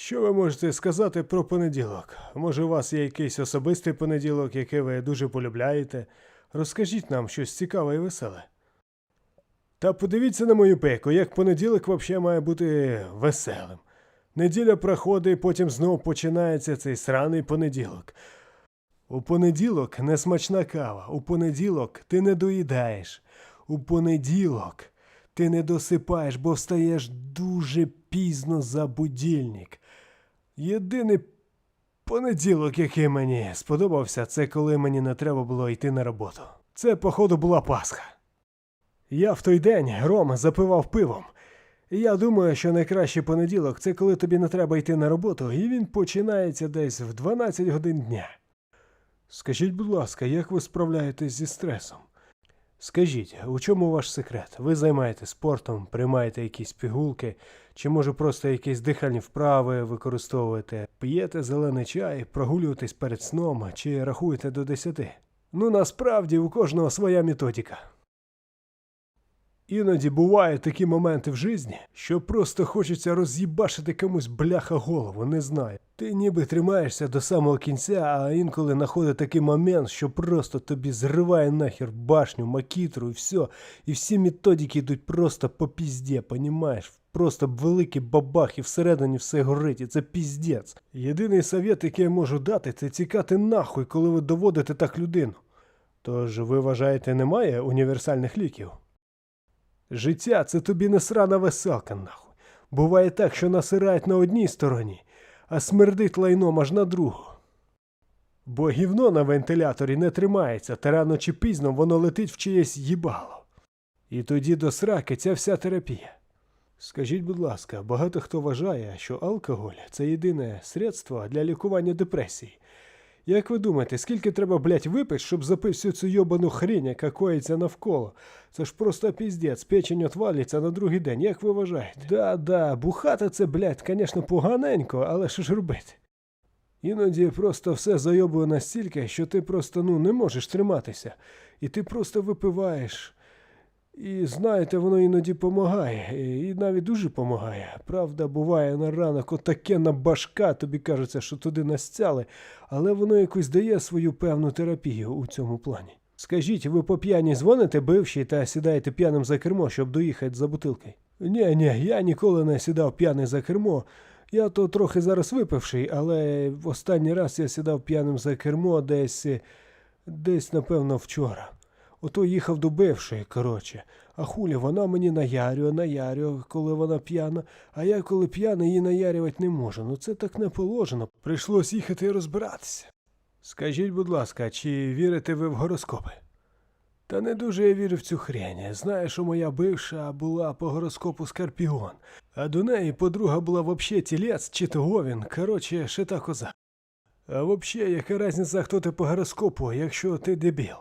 Що ви можете сказати про понеділок? Може, у вас є якийсь особистий понеділок, який ви дуже полюбляєте? Розкажіть нам щось цікаве і веселе. Та подивіться на мою пеку, як понеділок взагалі має бути веселим. Неділя проходить, потім знов починається цей сраний понеділок. У понеділок несмачна кава, у понеділок ти не доїдаєш. У понеділок ти не досипаєш, бо встаєш дуже пізно за будильник. Єдиний понеділок, який мені сподобався, це коли мені не треба було йти на роботу. Це, походу, була Пасха. Я в той день Рома запивав пивом. Я думаю, що найкращий понеділок це коли тобі не треба йти на роботу, і він починається десь в 12 годин дня. Скажіть, будь ласка, як ви справляєтесь зі стресом? Скажіть, у чому ваш секрет? Ви займаєтесь спортом, приймаєте якісь пігулки, чи може просто якісь дихальні вправи використовуєте, п'єте зелений чай, прогулюєтесь перед сном чи рахуєте до десяти? Ну насправді у кожного своя методика. Іноді бувають такі моменти в житті, що просто хочеться роз'їбашити комусь бляха голову, не знаю. Ти ніби тримаєшся до самого кінця, а інколи знаходить такий момент, що просто тобі зриває нахер башню, макітру і все. І всі методики йдуть просто по пізді, понімаєш? Просто великий бабах і всередині все горить, і це піздець. Єдиний совет, який я можу дати, це тікати нахуй, коли ви доводите так людину. Тож ви вважаєте, немає універсальних ліків? Життя це тобі не срана веселка, нахуй. Буває так, що насирають на одній стороні, а смердить лайном аж на другу. Бо гівно на вентиляторі не тримається, та рано чи пізно воно летить в чиєсь їбало. І тоді до сраки ця вся терапія. Скажіть, будь ласка, багато хто вважає, що алкоголь це єдине средство для лікування депресії. Як ви думаєте, скільки треба, блядь, випити, щоб запив всю цю йобану хрінь, яка коїться навколо? Це ж просто піздець, печень отвалюється на другий день, як ви вважаєте? Да, да, бухати це, блядь, звісно, поганенько, але що ж робити? Іноді просто все зайобує настільки, що ти просто ну не можеш триматися, і ти просто випиваєш. І знаєте, воно іноді помагає, і навіть дуже помагає. Правда, буває на ранок отаке на башка, тобі кажеться, що туди настяли, але воно якось дає свою певну терапію у цьому плані. Скажіть, ви по п'яні дзвоните бивші та сідаєте п'яним за кермо, щоб доїхати за бутилкою? Ні, ні, я ніколи не сідав п'яний за кермо. Я то трохи зараз випивший, але в останній раз я сідав п'яним за кермо десь, десь, напевно, вчора. Ото їхав до бившої, коротше. А хулі вона мені наярює, наярює, коли вона п'яна, а я коли п'яний її наярювати не можу. Ну це так не положено. Прийшлось їхати і розбиратися. Скажіть, будь ласка, чи вірите ви в гороскопи? Та не дуже я вірю в цю хрень. Знаю, що моя бивша була по гороскопу Скорпіон, а до неї подруга була вообще тілець чи то говін, коротше, шита коза. А вообще, яка різниця, хто ти по гороскопу, якщо ти дебіл?